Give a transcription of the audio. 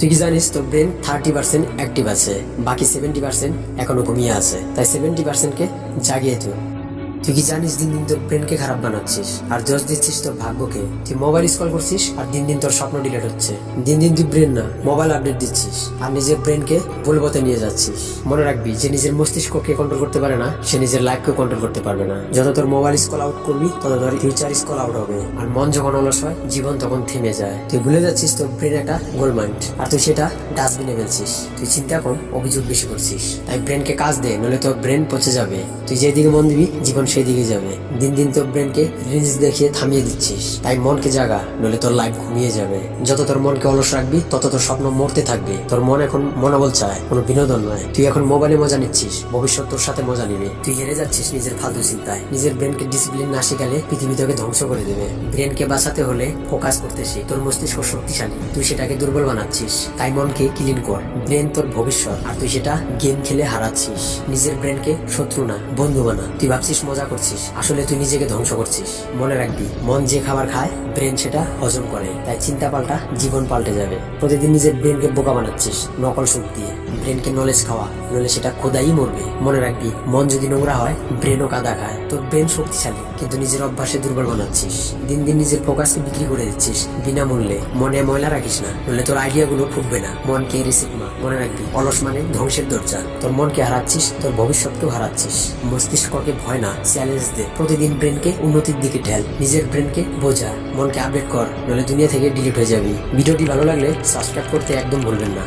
তুই কি জানিস তোর ব্রেন থার্টি পার্সেন্ট অ্যাক্টিভ আছে, বাকি সেভেন্টি পার্সেন্ট এখনও ঘুমিয়ে আছে। তাই সেভেন্টি পার্সেন্টকে জাগিয়ে তুই তুই কি জানিস দিন দিন তোর ব্রেনকে খারাপ বানাচ্ছিস? আর দোষ দিচ্ছিস তোর ভাগ্যকে। তুই মোবাইল স্কল করছিস আর দিন দিন তোর স্বপ্ন ডিলেট হচ্ছে। দিন দিন তুই ব্রেন না মোবাইল আপডেট দিচ্ছিস। আর নিজের ব্রেনকে ভুল পথে নিয়ে যাচ্ছিস। মনে রাখবি, যে নিজের মস্তিষ্ককে কন্ট্রোল করতে পারে না, সে নিজের লাইফকে কন্ট্রোল করতে পারবে না। যত তোর মোবাইল স্কল আউট করবি, তত তোর ফিউচার স্কল আউট হবে। আর মন যখন অলস হয়, জীবন তখন থেমে যায়। তুই ভুলে যাচ্ছিস তোর ব্রেন একটা গোল মাইন্ড আর তুই সেটা ডাস্টবিনে ফেলছিস। তুই চিন্তা কর, অভিযোগ বেশি করছিস। তাই ব্রেনকে কাজ দে নলে তোর ব্রেন পচে যাবে। তুই যেদিকে মন দিবি, জীবন সেই দিকে যাবে। দিন দিন তোর ব্রেনকে রিলস দেখিয়ে থামিয়ে দিচ্ছিস। তাই মনকে জাগা নলে তোর লাইফ ঘুমিয়ে যাবে। যত তোর মনকে অলস রাখবি, তত তোর স্বপ্ন মরতে থাকবে। তোর মন এখন মনোবল চায়, কোনো বিনোদন নয়। তুই এখন মোবাইলে মজা নিচ্ছিস, ভবিষ্যৎ তোর সাথে মজা নিবে। তুই হেরে যাচ্ছিস নিজের ফালতু চিন্তায়। নিজের ব্রেনকে ডিসিপ্লিন না শিখালে পৃথিবী তোকে ধ্বংস করে দেবে। ব্রেনকে বাঁচাতে হলে ফোকাস করতে শিখ। তোর মস্তিষ্ক শক্তিশালী। তুই সেটাকে দুর্বল বানাচ্ছিস। তাই মনকে ক্লিন কর। ব্রেন তোর ভবিষ্যৎ। আর তুই সেটা গেম খেলে হারাচ্ছিস। নিজের ব্রেনকে শত্রু না, বন্ধু বানা। তুই ভাবছিস মজা করছিস। আসলে তুই নিজেকে ধ্বংস করছিস। মনে রাখবি, মন যে খাবার খায়, ব্রেন সেটা হজম করে। তাই চিন্তা পাল্টা জীবন পাল্টে যাবে। প্রতিদিন নিজের ব্রেনকে বোকা বানাচ্ছিস, নকল সুখ দিয়ে। ব্রেনকে নলেজ খাওয়া নলে সেটা খোদাই মরবে। মনে রাখবি, মন যদি নোংরা হয়, ব্রেনও কাদা খায়। তোর ব্রেন শক্তিশালী, কিন্তু নিজের অভ্যাসে দুর্বল বানাচ্ছিস। দিন দিন নিজের ফোকাসকে বিক্রি করে দিচ্ছিস, বিনামূল্যে। মনে ময়লা রাখিস না নলে তোর আইডিয়া গুলো ফুটবে না। মনকে রিসিভ মা। মনে রাখবি, অলস মানে ধ্বংসের দরজা। তোর মনকে হারাচ্ছিস, তোর ভবিষ্যৎকেও হারাচ্ছিস। মস্তিষ্ককে ভয় না। চ্যালেঞ্জ দে প্রতিদিন ব্রেনকে উন্নতির দিকে ঢেল নিজের ব্রেনকে বোঝা। মনকে আপডেট কর নলে দুনিয়া থেকে ডিলিট হয়ে যাবি। ভিডিওটি ভালো লাগলে সাবস্ক্রাইব করতে একদম ভুলবেন না।